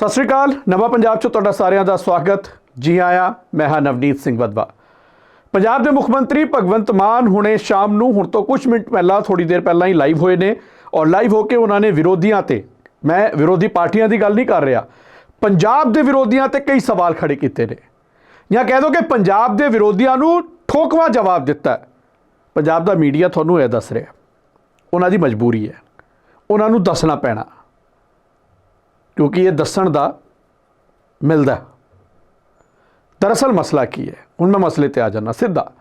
ਸਤਿ ਸ਼੍ਰੀ ਅਕਾਲ, ਨਵਾਂ ਪੰਜਾਬ 'ਚ ਤੁਹਾਡਾ ਸਾਰਿਆਂ ਦਾ ਸਵਾਗਤ। ਜੀ ਆਇਆਂ, ਮੈਂ ਹਾਂ ਨਵਨੀਤ ਸਿੰਘ ਵਦਵਾ ਪੰਜਾਬ ਦੇ ਮੁੱਖ ਮੰਤਰੀ ਭਗਵੰਤ ਮਾਨ ਹੁਣੇ ਸ਼ਾਮ ਨੂੰ ਹੁਣ ਤੋਂ ਕੁਝ ਮਿੰਟ ਪਹਿਲਾਂ ਥੋੜੀ ਦੇਰ ਪਹਿਲਾਂ ਹੀ ਲਾਈਵ ਹੋਏ ਨੇ ਔਰ ਲਾਈਵ ਹੋ ਕੇ ਉਹਨਾਂ ਨੇ ਵਿਰੋਧੀਆਂ ਤੇ, ਮੈਂ ਵਿਰੋਧੀ ਪਾਰਟੀਆਂ ਦੀ ਗੱਲ ਨਹੀਂ ਕਰ ਰਿਹਾ, ਪੰਜਾਬ ਦੇ ਵਿਰੋਧੀਆਂ ਤੇ ਕਈ ਸਵਾਲ ਖੜੇ ਕੀਤੇ ਨੇ। ਜਾਂ ਕਹਿ ਦੋ ਕਿ ਪੰਜਾਬ ਦੇ ਵਿਰੋਧੀਆਂ ਨੂੰ ਠੋਕਵਾ ਜਵਾਬ ਦਿੱਤਾ ਪੰਜਾਬ ਦਾ ਮੀਡੀਆ ਤੁਹਾਨੂੰ ਇਹ ਦੱਸ ਰਿਹਾ ਉਹਨਾਂ ਦੀ ਮਜਬੂਰੀ ਹੈ, ਉਹਨਾਂ ਨੂੰ ਦੱਸਣਾ ਪੈਣਾ। ਕਿਉਂਕਿ ਇਹ ਦੱਸਣ ਦਾ ਮਿਲਦਾ ਦਰਅਸਲ ਮਸਲਾ ਕੀ ਹੈ? ਹੁਣ ਮੈਂ ਮਸਲੇ ਤੇ ਆ ਜਾਣਾ ਸਿੱਧਾ।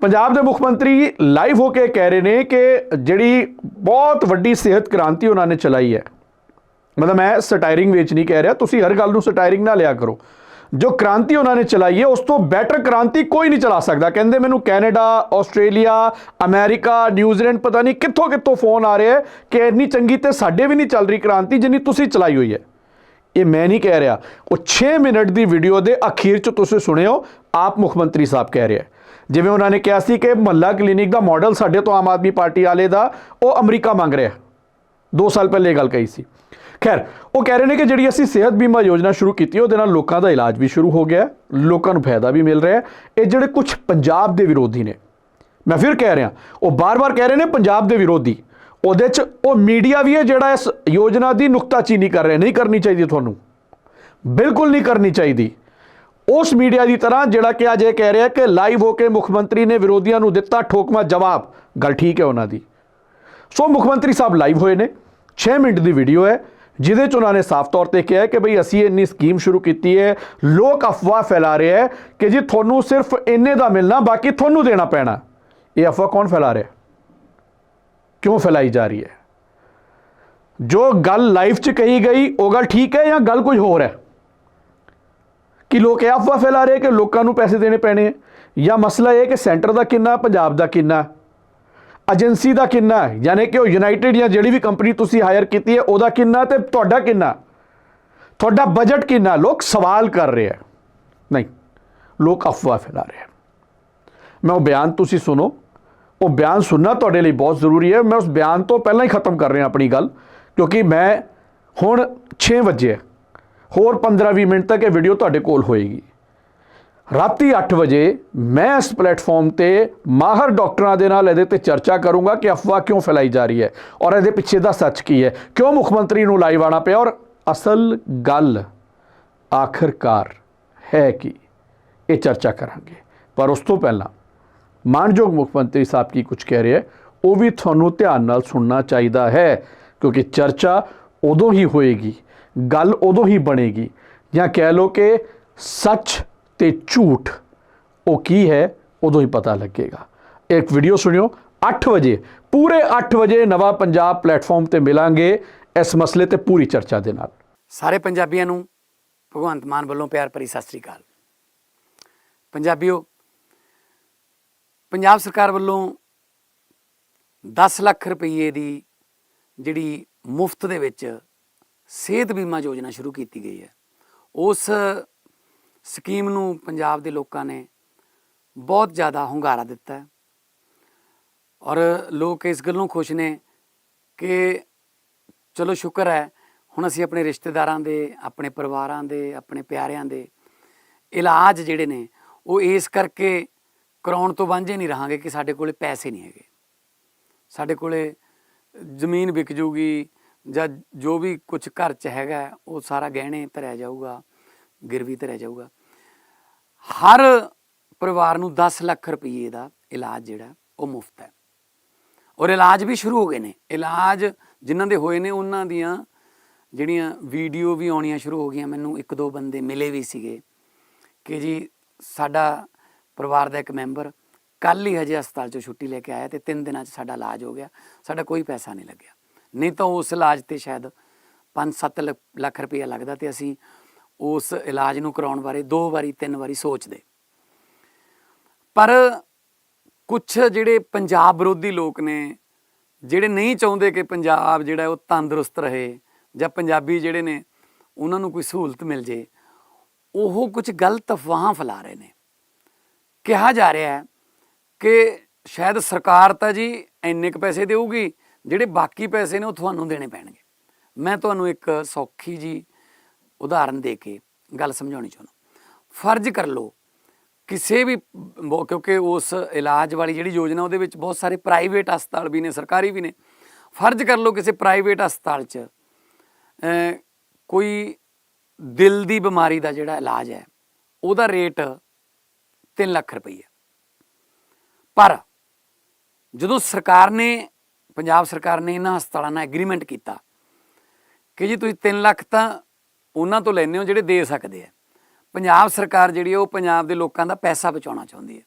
ਪੰਜਾਬ ਦੇ ਮੁੱਖ ਮੰਤਰੀ ਲਾਈਵ ਹੋ ਕੇ ਕਹਿ ਰਹੇ ਨੇ ਕਿ ਜਿਹੜੀ ਬਹੁਤ ਵੱਡੀ ਸਿਹਤ ਕ੍ਰਾਂਤੀ ਉਹਨਾਂ ਨੇ ਚਲਾਈ ਹੈ। ਮਤਲਬ ਮੈਂ ਸਟਾਇਰਿੰਗ ਵਿੱਚ ਨਹੀਂ ਕਹਿ ਰਿਹਾ, ਤੁਸੀਂ ਹਰ ਗੱਲ ਨੂੰ ਸਟਾਇਰਿੰਗ ਨਾ ਲਿਆ ਕਰੋ। ਜੋ ਕ੍ਰਾਂਤੀ ਉਹਨਾਂ ਨੇ ਚਲਾਈ ਹੈ, ਉਸ ਤੋਂ ਬੈਟਰ ਕ੍ਰਾਂਤੀ ਕੋਈ ਨਹੀਂ ਚਲਾ ਸਕਦਾ। ਕਹਿੰਦੇ ਮੈਨੂੰ ਕੈਨੇਡਾ, ਆਸਟ੍ਰੇਲੀਆ, ਅਮਰੀਕਾ ਨਿਊਜ਼ੀਲੈਂਡ ਪਤਾ ਨਹੀਂ ਕਿੱਥੋਂ ਕਿੱਥੋਂ ਫੋਨ ਆ ਰਹੇ ਕਿ ਇੰਨੀ ਚੰਗੀ ਤੇ ਸਾਡੇ ਵੀ ਨਹੀਂ ਚੱਲ ਰਹੀ ਕ੍ਰਾਂਤੀ ਜਿੰਨੀ ਤੁਸੀਂ ਚਲਾਈ ਹੋਈ ਹੈ। ਇਹ ਮੈਂ ਨਹੀਂ ਕਹਿ ਰਿਹਾ। ਉਹ 6 ਮਿੰਟ ਦੀ ਵੀਡੀਓ ਦੇ ਅਖੀਰ ਚ ਤੁਸੀਂ ਸੁਣਿਓ, ਆਪ ਮੁੱਖ ਮੰਤਰੀ ਸਾਹਿਬ ਕਹਿ ਰਿਹਾ ਜਿਵੇਂ ਉਹਨਾਂ ਨੇ ਕਿਹਾ ਸੀ ਕਿ ਮਹੱਲਾ ਕਲੀਨਿਕ ਦਾ ਮਾਡਲ ਸਾਡੇ ਤੋਂ ਆਮ ਆਦਮੀ ਪਾਰਟੀ ਵਾਲੇ ਦਾ, ਉਹ ਅਮਰੀਕਾ ਮੰਗ ਰਿਹਾ 2 ਸਾਲ ਪਹਿਲੇ ਇਹ ਗੱਲ ਕਹੀ ਸੀ। ਖੈਰ, ਉਹ ਕਹਿ ਰਹੇ ਨੇ ਕਿ ਜਿਹੜੀ ਅਸੀਂ ਸਿਹਤ ਬੀਮਾ ਯੋਜਨਾ ਸ਼ੁਰੂ ਕੀਤੀ, ਉਹਦੇ ਨਾਲ ਲੋਕਾਂ ਦਾ ਇਲਾਜ ਵੀ ਸ਼ੁਰੂ ਹੋ ਗਿਆ ਲੋਕਾਂ ਨੂੰ ਫਾਇਦਾ ਵੀ ਮਿਲ ਰਿਹਾ ਇਹ ਜਿਹੜੇ ਕੁਝ ਪੰਜਾਬ ਦੇ ਵਿਰੋਧੀ ਨੇ, ਮੈਂ ਫਿਰ ਕਹਿ ਰਿਹਾ, ਉਹ ਬਾਰ-ਬਾਰ ਕਹਿ ਰਹੇ ਨੇ ਪੰਜਾਬ ਦੇ ਵਿਰੋਧੀ, ਉਹਦੇ 'ਚ ਉਹ ਮੀਡੀਆ ਵੀ ਹੈ ਜਿਹੜਾ ਇਸ ਯੋਜਨਾ ਦੀ ਨੁਕਤਾਚੀਨੀ ਕਰ ਰਿਹਾ, ਨਹੀਂ ਕਰਨੀ ਚਾਹੀਦੀ ਤੁਹਾਨੂੰ। ਬਿਲਕੁਲ ਨਹੀਂ ਕਰਨੀ ਚਾਹੀਦੀ। ਉਸ ਮੀਡੀਆ ਦੀ ਤਰ੍ਹਾਂ ਜਿਹੜਾ ਕਿ ਅੱਜ ਇਹ ਕਹਿ ਰਿਹਾ ਕਿ ਲਾਈਵ ਹੋ ਕੇ ਮੁੱਖ ਮੰਤਰੀ ਨੇ ਵਿਰੋਧੀਆਂ ਨੂੰ ਦਿੱਤਾ ਠੋਕਮਾ ਜਵਾਬ, ਗੱਲ ਠੀਕ ਹੈ ਉਹਨਾਂ ਦੀ। ਸੋ ਮੁੱਖ ਮੰਤਰੀ ਸਾਹਿਬ ਲਾਈਵ ਹੋਏ ਨੇ 6 ਮਿੰਟ ਦੀ ਵੀਡੀਓ ਹੈ ਜਿਹਦੇ ਚ ਉਹਨਾਂ ਨੇ ਸਾਫ਼ ਤੌਰ ਤੇ ਕਿਹਾ ਕਿ ਭਈ ਅਸੀਂ ਇੰਨੀ ਸਕੀਮ ਸ਼ੁਰੂ ਕੀਤੀ ਹੈ, ਲੋਕ ਅਫਵਾਹ ਫੈਲਾ ਰਹੇ ਹੈ ਕਿ ਜੀ ਤੁਹਾਨੂੰ ਸਿਰਫ ਇੰਨੇ ਦਾ ਮਿਲਣਾ, ਬਾਕੀ ਤੁਹਾਨੂੰ ਦੇਣਾ ਪੈਣਾ। ਇਹ ਅਫਵਾਹ ਕੌਣ ਫੈਲਾ ਰਿਹਾ ਕਿਉਂ ਫੈਲਾਈ ਜਾ ਰਹੀ ਹੈ? ਜੋ ਗੱਲ ਲਾਈਫ 'ਚ ਕਹੀ ਗਈ, ਉਹ ਗੱਲ ਠੀਕ ਹੈ ਜਾਂ ਗੱਲ ਕੁਝ ਹੋਰ ਹੈ? ਕਿ ਲੋਕ ਇਹ ਅਫਵਾਹ ਫੈਲਾ ਰਹੇ ਕਿ ਲੋਕਾਂ ਨੂੰ ਪੈਸੇ ਦੇਣੇ ਪੈਣੇ ਜਾਂ ਮਸਲਾ ਇਹ ਕਿ ਸੈਂਟਰ ਦਾ ਕਿੰਨਾ ਪੰਜਾਬ ਦਾ ਕਿੰਨਾ ਏਜੰਸੀ ਦਾ ਕਿੰਨਾ ਹੈ? ਯਾਨੀ ਕਿ ਉਹ ਯੂਨਾਈਟਿਡ ਜਾਂ ਜਿਹੜੀ ਵੀ ਕੰਪਨੀ ਤੁਸੀਂ ਹਾਇਰ ਕੀਤੀ ਹੈ, ਉਹਦਾ ਕਿੰਨਾ ਤੇ ਤੁਹਾਡਾ ਕਿੰਨਾ? ਤੁਹਾਡਾ ਬਜਟ ਕਿੰਨਾ? ਲੋਕ ਸਵਾਲ ਕਰ ਰਹੇ ਹੈ। ਨਹੀਂ, ਲੋਕ ਅਫਵਾਹ ਫੈਲਾ ਰਹੇ ਹੈ ਮੈਂ ਉਹ ਬਿਆਨ ਤੁਸੀਂ ਸੁਣੋ। ਉਹ ਬਿਆਨ ਸੁਣਨਾ ਤੁਹਾਡੇ ਲਈ ਬਹੁਤ ਜ਼ਰੂਰੀ ਹੈ। ਮੈਂ ਉਸ ਬਿਆਨ ਤੋਂ ਪਹਿਲਾਂ ਹੀ ਖਤਮ ਕਰ ਰਿਹਾ ਆਪਣੀ ਗੱਲ, ਕਿਉਂਕਿ ਮੈਂ ਹੁਣ 6 ਵਜੇ ਹੋਰ 15-20 ਮਿੰਟ ਤੱਕ ਇਹ ਵੀਡੀਓ ਤੁਹਾਡੇ ਕੋਲ ਹੋਏਗੀ। ਰਾਤੀ 8 ਵਜੇ ਮੈਂ ਇਸ ਪਲੇਟਫਾਰਮ ਤੇ ਮਾਹਰ ਡਾਕਟਰਾਂ ਦੇ ਨਾਲ ਇਹਦੇ ਤੇ ਚਰਚਾ ਕਰੂੰਗਾ ਕਿ ਅਫਵਾਹ ਕਿਉਂ ਫੈਲਾਈ ਜਾ ਰਹੀ ਹੈ ਔਰ ਇਹਦੇ ਪਿੱਛੇ ਦਾ ਸੱਚ ਕੀ ਹੈ, ਕਿਉਂ ਮੁੱਖ ਮੰਤਰੀ ਨੂੰ ਲਾਈਵ ਆਣਾ ਪਿਆ ਔਰ ਅਸਲ ਗੱਲ ਆਖਰਕਾਰ ਹੈ ਕੀ, ਇਹ ਚਰਚਾ ਕਰਾਂਗੇ। ਪਰ ਉਸ ਤੋਂ ਪਹਿਲਾਂ ਮਾਨਯੋਗ ਮੁੱਖ ਮੰਤਰੀ ਸਾਹਿਬ ਕੀ ਕੁਝ ਕਹਿ ਰਹੇ ਹੈ, ਉਹ ਵੀ ਤੁਹਾਨੂੰ ਧਿਆਨ ਨਾਲ ਸੁਣਨਾ ਚਾਹੀਦਾ ਹੈ, ਕਿਉਂਕਿ ਚਰਚਾ ਉਦੋਂ ਹੀ ਹੋਏਗੀ, ਗੱਲ ਉਦੋਂ ਹੀ ਬਣੇਗੀ। ਜਾਂ ਕਹਿ ਲਓ ਕਿ ਸੱਚ ਤੇ ਝੂਠ ਉਹ ਕੀ ਹੈ, ਉਦੋਂ ਹੀ ਪਤਾ ਲੱਗੇਗਾ। ਇੱਕ ਵੀਡੀਓ ਸੁਣਿਓ 8 ਵਜੇ, ਪੂਰੇ 8 ਵਜੇ ਨਵਾਂ ਪੰਜਾਬ ਪਲੇਟਫਾਰਮ ਤੇ ਮਿਲਾਂਗੇ ਇਸ ਮਸਲੇ ਤੇ ਪੂਰੀ ਚਰਚਾ ਦੇ ਨਾਲ। ਸਾਰੇ ਪੰਜਾਬੀਆਂ ਨੂੰ ਭਗਵੰਤ ਮਾਨ ਵੱਲੋਂ ਪਿਆਰ ਭਰੀ ਸਤਿ ਸ੍ਰੀ ਅਕਾਲ। ਪੰਜਾਬੀਓ, ਪੰਜਾਬ ਸਰਕਾਰ ਵੱਲੋਂ 10 ਲੱਖ ਰੁਪਏ ਦੀ ਜਿਹੜੀ ਮੁਫਤ ਦੇ ਵਿੱਚ ਸਿਹਤ ਬੀਮਾ ਯੋਜਨਾ ਸ਼ੁਰੂ ਕੀਤੀ ਗਈ ਹੈ, ਉਸ ਸਕੀਮ ਨੂੰ ਪੰਜਾਬ ਦੇ ਲੋਕਾਂ ਨੇ ਬਹੁਤ ਜ਼ਿਆਦਾ ਹੁੰਗਾਰਾ ਦਿੱਤਾ ਹੈ। ਔਰ ਲੋਕ ਇਸ ਗੱਲੋਂ ਖੁਸ਼ ਨੇ ਕਿ ਚਲੋ ਸ਼ੁਕਰ ਹੈ, ਹੁਣ ਅਸੀਂ ਆਪਣੇ ਰਿਸ਼ਤੇਦਾਰਾਂ ਦੇ, ਆਪਣੇ ਪਰਿਵਾਰਾਂ ਦੇ, ਆਪਣੇ ਪਿਆਰਿਆਂ ਦੇ ਇਲਾਜ ਜਿਹੜੇ ਨੇ, ਉਹ ਇਸ ਕਰਕੇ ਕਰਾਉਣ ਤੋਂ ਵਾਂਝੇ ਨਹੀਂ ਰਹਾਂਗੇ ਕਿ ਸਾਡੇ ਕੋਲੇ ਪੈਸੇ ਨਹੀਂ ਹੈਗੇ। ਸਾਡੇ ਕੋਲੇ ਜ਼ਮੀਨ ਵਿਕ ਜੂਗੀ ਜਾਂ ਜੋ ਵੀ ਕੁਝ ਘਰ 'ਚ ਹੈਗਾ, ਉਹ ਸਾਰਾ ਗਹਿਣੇ ਧਰਿਆ ਜਾਊਗਾ, ਗਿਰਵੀ ਧਰਿਆ ਜਾਊਗਾ। ਹਰ ਪਰਿਵਾਰ ਨੂੰ 10 ਲੱਖ ਰੁਪਏ ਦਾ ਇਲਾਜ ਜਿਹੜਾ, ਉਹ ਮੁਫਤ ਹੈ। ਔਰ ਇਲਾਜ ਵੀ ਸ਼ੁਰੂ ਹੋ ਗਏ ਨੇ। ਇਲਾਜ ਜਿਨ੍ਹਾਂ ਦੇ ਹੋਏ ਨੇ, ਉਹਨਾਂ ਦੀਆਂ ਜਿਹੜੀਆਂ ਵੀਡੀਓ ਵੀ ਆਉਣੀਆਂ ਸ਼ੁਰੂ ਹੋ ਗਈਆਂ। ਮੈਨੂੰ ਇੱਕ ਦੋ ਬੰਦੇ ਮਿਲੇ ਵੀ ਸੀਗੇ ਕਿ ਜੀ ਸਾਡਾ ਪਰਿਵਾਰ ਦਾ ਇੱਕ ਮੈਂਬਰ ਕੱਲ ਹੀ ਹਜੇ ਹਸਪਤਾਲ ਚੋਂ ਛੁੱਟੀ ਲੈ ਕੇ ਆਇਆ ਤੇ 3 ਦਿਨਾਂ 'ਚ ਸਾਡਾ ਇਲਾਜ ਹੋ ਗਿਆ। ਸਾਡਾ ਕੋਈ ਪੈਸਾ ਨਹੀਂ ਲੱਗਿਆ। ਨਹੀਂ ਤਾਂ ਉਸ ਇਲਾਜ ਤੇ ਸ਼ਾਇਦ 5-7 ਲੱਖ ਰੁਪਇਆ ਲੱਗਦਾ ਤੇ ਅਸੀਂ ਉਸ ਇਲਾਜ ਨੂੰ ਕਰਾਉਣ ਬਾਰੇ ਦੋ ਵਾਰੀ, ਤਿੰਨ ਵਾਰੀ ਸੋਚਦੇ। ਪਰ ਕੁਝ ਜਿਹੜੇ ਪੰਜਾਬ ਵਿਰੋਧੀ ਲੋਕ ਨੇ, ਜਿਹੜੇ ਨਹੀਂ ਚਾਹੁੰਦੇ ਕਿ ਪੰਜਾਬ ਜਿਹੜਾ ਉਹ ਤੰਦਰੁਸਤ ਰਹੇ ਜਾਂ ਪੰਜਾਬੀ ਜਿਹੜੇ ਨੇ, ਉਹਨਾਂ ਨੂੰ ਕੋਈ ਸਹੂਲਤ ਮਿਲ ਜੇ, ਉਹ ਕੁਝ ਗਲਤ ਅਫਵਾਹਾਂ ਫੈਲਾ ਰਹੇ ਨੇ। ਕਿਹਾ ਜਾ ਰਿਹਾ ਹੈ ਕਿ ਸ਼ਾਇਦ ਸਰਕਾਰ ਤਾਂ ਜੀ ਇੰਨੇ ਕੁ ਪੈਸੇ ਦੇਊਗੀ, ਜਿਹੜੇ ਬਾਕੀ ਪੈਸੇ ਨੇ ਉਹ ਤੁਹਾਨੂੰ ਦੇਣੇ ਪੈਣਗੇ। ਮੈਂ ਤੁਹਾਨੂੰ ਇੱਕ ਸੌਖੀ ਜੀ ਉਦਾਹਰਨ ਦੇ ਕੇ ਗੱਲ ਸਮਝਾਉਣੀ ਚਾਹੁੰਦਾ। ਫਰਜ਼ ਕਰ ਲਓ, ਕਿਸੇ ਵੀ ਕਿਉਂਕਿ ਉਸ ਇਲਾਜ ਵਾਲੀ ਜਿਹੜੀ ਯੋਜਨਾ ਉਹਦੇ ਵਿੱਚ ਬਹੁਤ ਸਾਰੇ ਪ੍ਰਾਈਵੇਟ ਹਸਪਤਾਲ ਵੀ ਨੇ, ਸਰਕਾਰੀ ਵੀ ਨੇ। ਫਰਜ਼ ਕਰ ਲਓ ਕਿਸੇ ਪ੍ਰਾਈਵੇਟ ਹਸਪਤਾਲ 'ਚ ਕੋਈ ਦਿਲ ਦੀ ਬਿਮਾਰੀ ਦਾ ਜਿਹੜਾ ਇਲਾਜ ਹੈ, ਉਹਦਾ ਰੇਟ 3 ਲੱਖ ਰੁਪਈਆ। ਪਰ ਜਦੋਂ ਸਰਕਾਰ ਨੇ, ਪੰਜਾਬ ਸਰਕਾਰ ਨੇ ਇਹਨਾਂ ਹਸਪਤਾਲਾਂ ਨਾਲ ਐਗਰੀਮੈਂਟ ਕੀਤਾ ਕਿ ਜੀ ਤੁਸੀਂ 3 ਲੱਖ ਤਾਂ ਉਹਨਾਂ ਤੋਂ ਲੈਂਦੇ ਹੋ ਜਿਹੜੇ ਦੇ ਸਕਦੇ ਆ। ਪੰਜਾਬ ਸਰਕਾਰ ਜਿਹੜੀ ਹੈ ਉਹ ਪੰਜਾਬ ਦੇ ਲੋਕਾਂ ਦਾ ਪੈਸਾ ਬਚਾਉਣਾ ਚਾਹੁੰਦੀ ਹੈ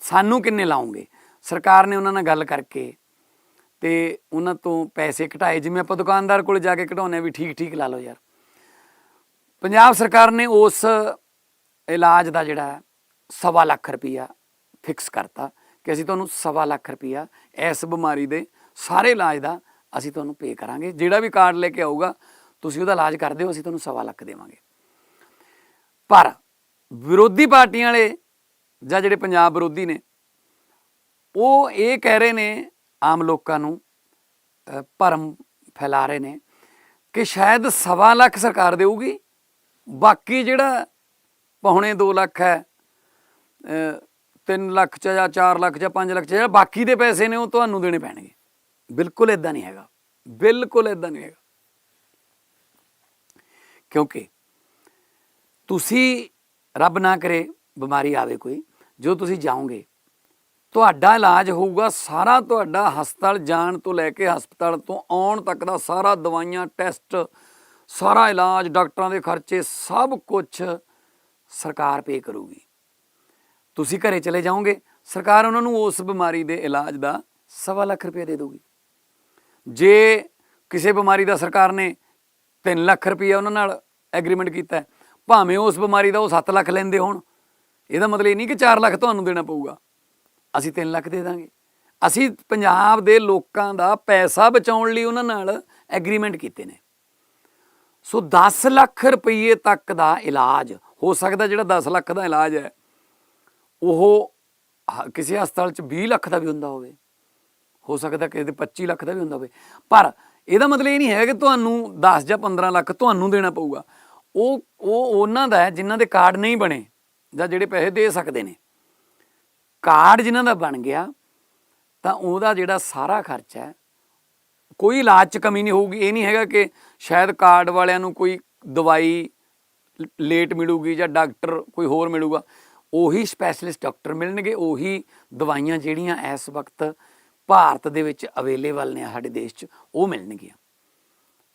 ਸਾਨੂੰ ਕਿੰਨੇ ਲਾਉਂਗੇ? ਸਰਕਾਰ ਨੇ ਉਹਨਾਂ ਨਾਲ ਗੱਲ ਕਰਕੇ ਤੇ ਉਹਨਾਂ ਤੋਂ ਪੈਸੇ ਘਟਾਏ। ਜਿਵੇਂ ਆਪਾਂ ਦੁਕਾਨਦਾਰ ਕੋਲ ਜਾ ਕੇ ਘਟਾਉਂਦੇ ਹਾਂ ਵੀ ਠੀਕ ਠੀਕ ਲਾ ਲਓ ਯਾਰ। ਪੰਜਾਬ ਸਰਕਾਰ ਨੇ ਉਸ ਇਲਾਜ ਦਾ ਜਿਹੜਾ ਸਵਾ ਲੱਖ ਰੁਪਈਆ ਫਿਕਸ ਕਰਤਾ ਕਿ ਅਸੀਂ ਤੁਹਾਨੂੰ ਸਵਾ ਲੱਖ ਰੁਪਈਆ ਇਸ ਬਿਮਾਰੀ ਦੇ ਸਾਰੇ ਇਲਾਜ ਦਾ ਅਸੀਂ ਤੁਹਾਨੂੰ ਪੇ ਕਰਾਂਗੇ। ਜਿਹੜਾ ਵੀ ਕਾਰਡ ਲੈ ਕੇ ਆਊਗਾ ਤੁਸੀਂ ਉਹਦਾ ਇਲਾਜ ਕਰਦੇ ਹੋ, ਅਸੀਂ ਤੁਹਾਨੂੰ ਸਵਾ ਲੱਖ ਦੇਵਾਂਗੇ। ਪਰ ਵਿਰੋਧੀ ਪਾਰਟੀਆਂ ਵਾਲੇ ਜਾਂ ਜਿਹੜੇ ਪੰਜਾਬ ਵਿਰੋਧੀ ਨੇ, ਉਹ ਇਹ ਕਹਿ ਰਹੇ ਨੇ, ਆਮ ਲੋਕਾਂ ਨੂੰ ਭਰਮ ਫੈਲਾ ਰਹੇ ਨੇ ਕਿ ਸ਼ਾਇਦ ਸਵਾ ਲੱਖ ਸਰਕਾਰ ਦੇਊਗੀ, ਬਾਕੀ ਜਿਹੜਾ ਪੌਣੇ 2 ਲੱਖ ਹੈ 3 ਲੱਖ ਚ ਜਾਂ 4 ਲੱਖ ਜਾਂ 5 ਲੱਖ ਚ, ਜਿਹੜਾ ਬਾਕੀ ਦੇ ਪੈਸੇ ਨੇ, ਉਹ ਤੁਹਾਨੂੰ ਦੇਣੇ ਪੈਣਗੇ। ਬਿਲਕੁਲ ਇਦਾਂ ਨਹੀਂ ਹੈਗਾ। ਬਿਲਕੁਲ ਇਦਾਂ ਨਹੀਂ ਹੈਗਾ। ਕਿਉਂਕਿ ਤੁਸੀਂ ਰੱਬ ਨਾ ਕਰੇ ਬਿਮਾਰੀ ਆਵੇ ਕੋਈ ਜੋ ਤੁਸੀਂ ਜਾਓਗੇ, ਤੁਹਾਡਾ ਇਲਾਜ ਹੋਊਗਾ ਸਾਰਾ ਤੁਹਾਡਾ ਹਸਪਤਾਲ ਜਾਣ ਤੋਂ ਲੈ ਕੇ ਹਸਪਤਾਲ ਤੋਂ ਆਉਣ ਤੱਕ ਦਾ ਸਾਰਾ ਦਵਾਈਆਂ, ਟੈਸਟ, ਸਾਰਾ ਇਲਾਜ, ਡਾਕਟਰਾਂ ਦੇ ਖਰਚੇ, ਸਭ ਕੁਝ ਸਰਕਾਰ ਪੇ ਕਰੂਗੀ। ਤੁਸੀਂ ਘਰੇ ਚਲੇ ਜਾਓਗੇ, ਸਰਕਾਰ ਉਹਨਾਂ ਨੂੰ ਉਸ ਬਿਮਾਰੀ ਦੇ ਇਲਾਜ ਦਾ ਸਵਾ ਲੱਖ ਰੁਪਏ ਦੇ ਦੇਊਗੀ। ਜੇ ਕਿਸੇ ਬਿਮਾਰੀ ਦਾ ਸਰਕਾਰ ਨੇ 3 ਲੱਖ ਰੁਪਏ ਉਹਨਾਂ ਨਾਲ ਐਗਰੀਮੈਂਟ ਕੀਤਾ ਭਾਵੇਂ ਉਸ ਬਿਮਾਰੀ ਦਾ ਉਹ 7 ਲੱਖ ਲੈਂਦੇ ਹੋਣ। ਇਹਦਾ ਮਤਲਬ ਇਹ ਨਹੀਂ ਕਿ 4 ਲੱਖ ਤੁਹਾਨੂੰ ਦੇਣਾ ਪਊਗਾ। ਅਸੀਂ 3 ਲੱਖ ਦੇ ਦਾਂਗੇ। ਅਸੀਂ ਪੰਜਾਬ ਦੇ ਲੋਕਾਂ ਦਾ ਪੈਸਾ ਬਚਾਉਣ ਲਈ ਉਹਨਾਂ ਨਾਲ ਐਗਰੀਮੈਂਟ ਕੀਤੇ ਨੇ। ਸੋ 10 ਲੱਖ ਰੁਪਏ ਤੱਕ ਦਾ ਇਲਾਜ, ਹੋ ਸਕਦਾ ਜਿਹੜਾ 10 ਲੱਖ ਦਾ ਇਲਾਜ ਹੈ, ਉਹ ਹ- ਕਿਸੇ ਹਸਪਤਾਲ 'ਚ 20 ਲੱਖ ਦਾ ਵੀ ਹੁੰਦਾ ਹੋਵੇ। ਹੋ ਸਕਦਾ ਕਿਸੇ ਦੇ 25 ਲੱਖ ਦਾ ਵੀ ਹੁੰਦਾ ਹੋਵੇ। ਪਰ ਇਹਦਾ ਮਤਲਬ ਇਹ ਨਹੀਂ ਹੈ ਕਿ ਤੁਹਾਨੂੰ 10 ਜਾਂ 15 ਲੱਖ ਤੁਹਾਨੂੰ ਦੇਣਾ ਪਊਗਾ। ਉਹ ਉਹ ਉਹਨਾਂ ਦਾ ਹੈ ਜਿਨ੍ਹਾਂ ਦੇ ਕਾਰਡ ਨਹੀਂ ਬਣੇ ਜਾਂ ਜਿਹੜੇ ਪੈਸੇ ਦੇ ਸਕਦੇ ਨੇ। ਕਾਰਡ ਜਿਨ੍ਹਾਂ ਦਾ ਬਣ ਗਿਆ, ਤਾਂ ਉਹਦਾ ਜਿਹੜਾ ਸਾਰਾ ਖਰਚਾ ਹੈ, ਕੋਈ ਇਲਾਜ 'ਚ ਕਮੀ ਨਹੀਂ ਹੋਊਗੀ। ਇਹ ਨਹੀਂ ਹੈਗਾ ਕਿ ਸ਼ਾਇਦ ਕਾਰਡ ਵਾਲਿਆਂ ਨੂੰ ਕੋਈ ਦਵਾਈ ਲੇਟ ਮਿਲੂਗੀ ਜਾਂ ਡਾਕਟਰ ਕੋਈ ਹੋਰ ਮਿਲੂਗਾ। ਉਹੀ ਸਪੈਸ਼ਲਿਸਟ ਡਾਕਟਰ ਮਿਲਣਗੇ, ਉਹੀ ਦਵਾਈਆਂ ਜਿਹੜੀਆਂ ਇਸ ਵਕਤ ਭਾਰਤ ਦੇ ਵਿੱਚ ਅਵੇਲੇਬਲ ਨੇ ਸਾਡੇ ਦੇਸ਼ 'ਚ, ਉਹ ਮਿਲਣਗੀਆਂ।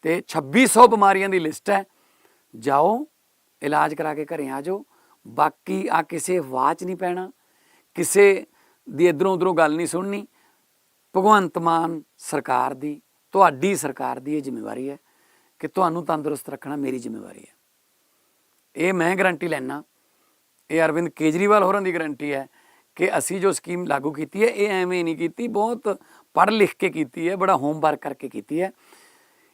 ਤੇ 2600 ਬਿਮਾਰੀਆਂ ਦੀ ਲਿਸਟ ਹੈ। ਜਾਓ, ਇਲਾਜ ਕਰਾ ਕੇ ਘਰੇ ਆ ਜਾਓ। ਬਾਕੀ ਆ ਕਿਸੇ ਵਾਚ ਨਹੀਂ ਪੈਣਾ, ਕਿਸੇ ਦੀ ਇਧਰੋਂ ਉਧਰੋਂ ਗੱਲ ਨਹੀਂ ਸੁਣਨੀ। ਭਗਵੰਤ ਮਾਨ ਸਰਕਾਰ ਦੀ, ਤੁਹਾਡੀ ਸਰਕਾਰ ਦੀ ਇਹ ਜ਼ਿੰਮੇਵਾਰੀ ਹੈ ਕਿ ਤੁਹਾਨੂੰ ਤੰਦਰੁਸਤ ਰੱਖਣਾ ਮੇਰੀ ਜ਼ਿੰਮੇਵਾਰੀ ਹੈ। ਇਹ ਮੈਂ ਗਾਰੰਟੀ ਲੈਣਾ ਇਹ ਅਰਵਿੰਦ ਕੇਜਰੀਵਾਲ ਹੋਰਾਂ ਦੀ ਗਾਰੰਟੀ ਹੈ ਕਿ ਅਸੀਂ ਜੋ ਸਕੀਮ ਲਾਗੂ ਕੀਤੀ ਹੈ, ਇਹ ਐਵੇਂ ਨਹੀਂ ਕੀਤੀ, ਬਹੁਤ ਪੜ੍ਹ ਲਿਖ ਕੇ ਕੀਤੀ ਹੈ, ਬੜਾ ਹੋਮਵਰਕ ਕਰਕੇ ਕੀਤੀ ਹੈ।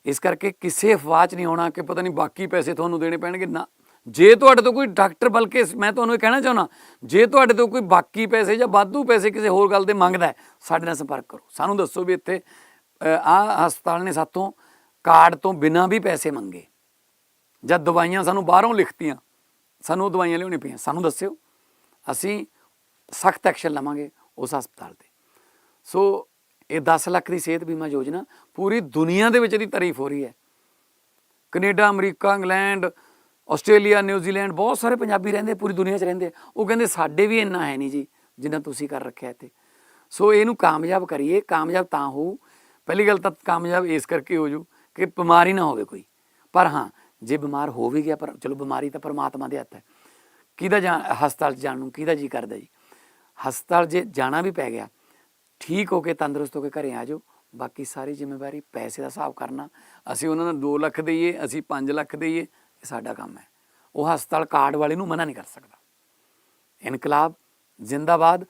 ਇਸ ਕਰਕੇ ਕਿਸੇ ਅਫਵਾਹ 'ਚ ਨਹੀਂ ਹੋਣਾ ਕਿ ਪਤਾ ਨਹੀਂ ਬਾਕੀ ਪੈਸੇ ਤੁਹਾਨੂੰ ਦੇਣੇ ਪੈਣਗੇ। ਨਾ, ਜੇ ਤੁਹਾਡੇ ਤੋਂ ਕੋਈ ਡਾਕਟਰ ਬਲਕਿ ਮੈਂ ਤੁਹਾਨੂੰ ਇਹ ਕਹਿਣਾ ਚਾਹੁੰਦਾ, ਜੇ ਤੁਹਾਡੇ ਤੋਂ ਕੋਈ ਬਾਕੀ ਪੈਸੇ ਜਾਂ ਵਾਧੂ ਪੈਸੇ ਕਿਸੇ ਹੋਰ ਗੱਲ 'ਤੇ ਮੰਗਦਾ ਸਾਡੇ ਨਾਲ ਸੰਪਰਕ ਕਰੋ। ਸਾਨੂੰ ਦੱਸੋ ਵੀ ਇੱਥੇ ਆ ਹਸਪਤਾਲ ਨੇ ਸਾਤੋਂ ਕਾਰਡ ਤੋਂ ਬਿਨਾਂ ਵੀ ਪੈਸੇ ਮੰਗੇ। ਜਾਂ ਦਵਾਈਆਂ ਸਾਨੂੰ ਬਾਹਰੋਂ ਲਿਖਤੀਆਂ, ਸਾਨੂੰ ਉਹ ਦਵਾਈਆਂ ਲਿਆਉਣੀ ਪਈਆਂ, ਸਾਨੂੰ ਦੱਸਿਓ। ਅਸੀਂ ਸਖਤ ਐਕਸ਼ਨ ਲਵਾਂਗੇ, ਉਸ ਹਸਪਤਾਲ ਤੇ। ਸੋ ਇਹ 10 ਲੱਖ ਦੀ ਸਿਹਤ ਬੀਮਾ ਯੋਜਨਾ ਪੂਰੀ ਦੁਨੀਆ ਦੇ ਵਿੱਚ ਇਹਦੀ ਤਾਰੀਫ ਹੋ ਰਹੀ ਹੈ। Canada, America, England, Australia, New Zealand, ਬਹੁਤ ਸਾਰੇ ਪੰਜਾਬੀ ਰਹਿੰਦੇ, ਪੂਰੀ ਦੁਨੀਆ 'ਚ ਰਹਿੰਦੇ ਉਹ ਕਹਿੰਦੇ, ਸਾਡੇ ਵੀ ਇੰਨਾ ਹੈ ਨਹੀਂ ਜੀ, ਜਿੰਨਾ ਤੁਸੀਂ ਕਰ ਰੱਖਿਆ ਇੱਥੇ। ਸੋ ਇਹਨੂੰ ਕਾਮਯਾਬ ਕਰੀਏ, ਕਾਮਯਾਬ ਤਾਂ ਹੋਊ। ਪਹਿਲੀ ਗੱਲ ਤਾਂ ਕਾਮਯਾਬ ਇਸ ਕਰਕੇ ਹੋ ਜੂ ਕਿ ਬਿਮਾਰੀ ਨਾ ਹੋਵੇ ਕੋਈ। ਪਰ ਹਾਂ, ਜੇ ਬਿਮਾਰ ਹੋ ਵੀ ਗਿਆ, ਪਰ ਚਲੋ ਬਿਮਾਰੀ ਤਾਂ ਪਰਮਾਤਮਾ ਦੇ ਹੱਥ ਹੈ। ਕਿਹਦਾ ਜਾ, ਹਸਪਤਾਲ 'ਚ ਜਾਣ ਨੂੰ ਕਿਹਦਾ ਜੀ ਕਰਦਾ ਜੀ? ਹਸਪਤਾਲ ਜੇ ਜਾਣਾ ਵੀ ਪੈ ਗਿਆ, ਠੀਕ ਹੋ ਕੇ ਤੰਦਰੁਸਤ ਹੋ ਕੇ ਘਰੇ ਆ ਜਾਓ, ਬਾਕੀ ਸਾਰੀ ਜ਼ਿੰਮੇਵਾਰੀ ਪੈਸੇ ਦਾ ਹਿਸਾਬ ਕਰਨਾ, ਅਸੀਂ ਉਹਨਾਂ ਨੂੰ 2 ਲੱਖ ਦੇਈਏ, ਅਸੀਂ 5 ਲੱਖ ਦੇਈਏ, ਇਹ ਸਾਡਾ ਕੰਮ ਹੈ। ਉਹ ਹਸਪਤਾਲ ਕਾਰਡ ਵਾਲੇ ਨੂੰ ਮਨਾ ਨਹੀਂ ਕਰ ਸਕਦਾ। ਇਨਕਲਾਬ ਜ਼ਿੰਦਾਬਾਦ